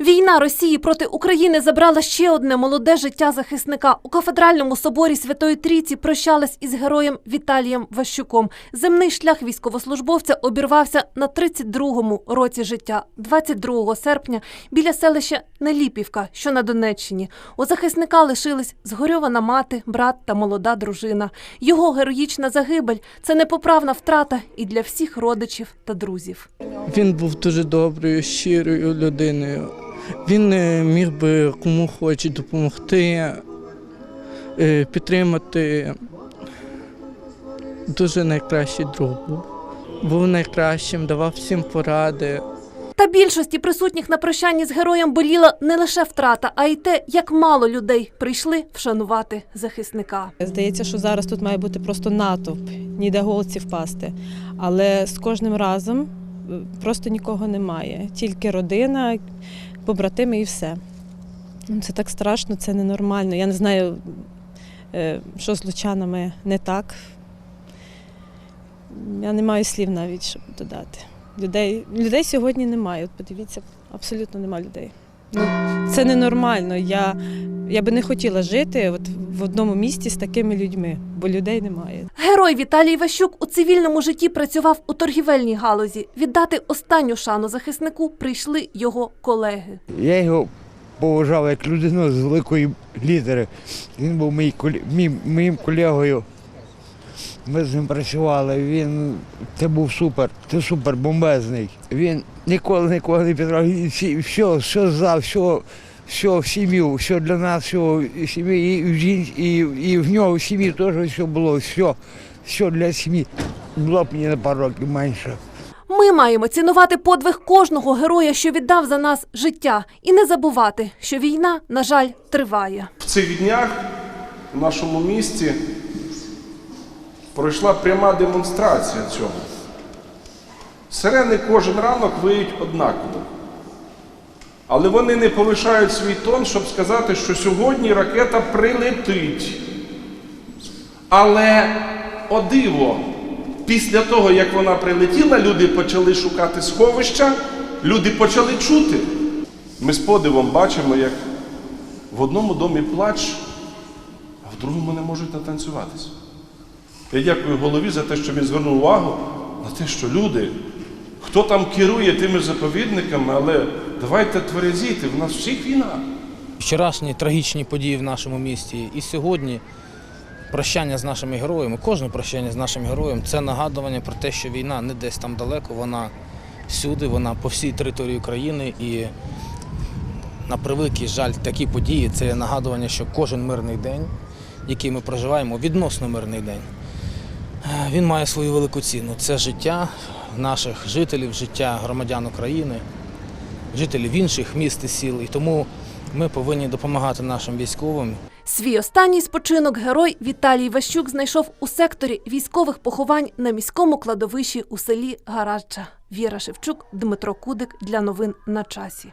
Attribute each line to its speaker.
Speaker 1: Війна Росії проти України забрала ще одне молоде життя захисника. У кафедральному соборі Святої Трійці прощались із героєм Віталієм Ващуком. Земний шлях військовослужбовця обірвався на 32-му році життя, 22 серпня, біля селища Неліпівка, що на Донеччині. У захисника лишились згорьована мати, брат та молода дружина. Його героїчна загибель це непоправна втрата і для всіх родичів та друзів.
Speaker 2: Він був дуже доброю, щирою людиною. Він е, міг би кому хоче допомогти, е, підтримати. Дуже найкращий друг був. Був найкращим, давав всім поради.
Speaker 1: Та більшості присутніх на прощанні з героєм боліла не лише втрата, а й те, як мало людей прийшли вшанувати захисника.
Speaker 3: Здається, що зараз тут має бути просто натовп, ніде голці впасти. Але з кожним разом е, просто нікого немає. Тільки родина, побратими і все. Ну, Це так страшно, це ненормально. Я не знаю, е, що з лучанами не так. Я не маю слів навіть, щоб додати. Людей, людей сьогодні немає. От подивіться, абсолютно немає людей. Ну, це ненормально. Я, я би не хотіла жити от в одному місті з такими людьми, бо людей немає.
Speaker 1: Герой Віталій Ващук у цивільному житті працював у торгівельній галузі. Віддати останню шану захиснику прийшли його колеги.
Speaker 4: Я його поважав як людину з великої літери. Він був мій, мій, моїм колегою. Ми з ним працювали. Він це був супер, це супер бомбезний. Він ніколи нікого не підрав. Всі- Все, все за, все, все в сім'ю, все для нас, все в сім'ї, і в жін- і, і в нього в сім'ї теж все було, все, все для сім'ї. Було б мені на пару років менше.
Speaker 1: Ми маємо цінувати подвиг кожного героя, що віддав за нас життя, і не забувати, що війна, на жаль, триває.
Speaker 5: В цих днях в нашому місті пройшла пряма демонстрація цього. Сирени кожен ранок виють однаково. Але вони не повишають свій тон, щоб сказати, що сьогодні ракета прилетить. Але о диво, після того, як вона прилетіла, люди почали шукати сховища, люди почали чути. Ми з подивом бачимо, як в одному домі плач, а в другому не можуть натанцюватися. Я дякую голові за те, що він звернув увагу на те, що люди, хто там керує тими заповідниками, але давайте тверезіти, в нас всіх війна.
Speaker 6: Вчорашні трагічні події в нашому місті і сьогодні прощання з нашими героями, кожне прощання з нашим героєм це нагадування про те, що війна не десь там далеко, вона всюди, вона по всій території України. І на превеликий жаль, такі події це нагадування, що кожен мирний день, який ми проживаємо, відносно мирний день, він має свою велику ціну. Це життя наших жителів, життя громадян України жителів інших міст і сіл. І тому ми повинні допомагати нашим військовим
Speaker 1: Свій останній спочинок герой Віталій Ващук знайшов у секторі військових поховань на міському кладовищі у селі Гараджа. Віра Шевчук, Дмитро Кудик для новин на часі.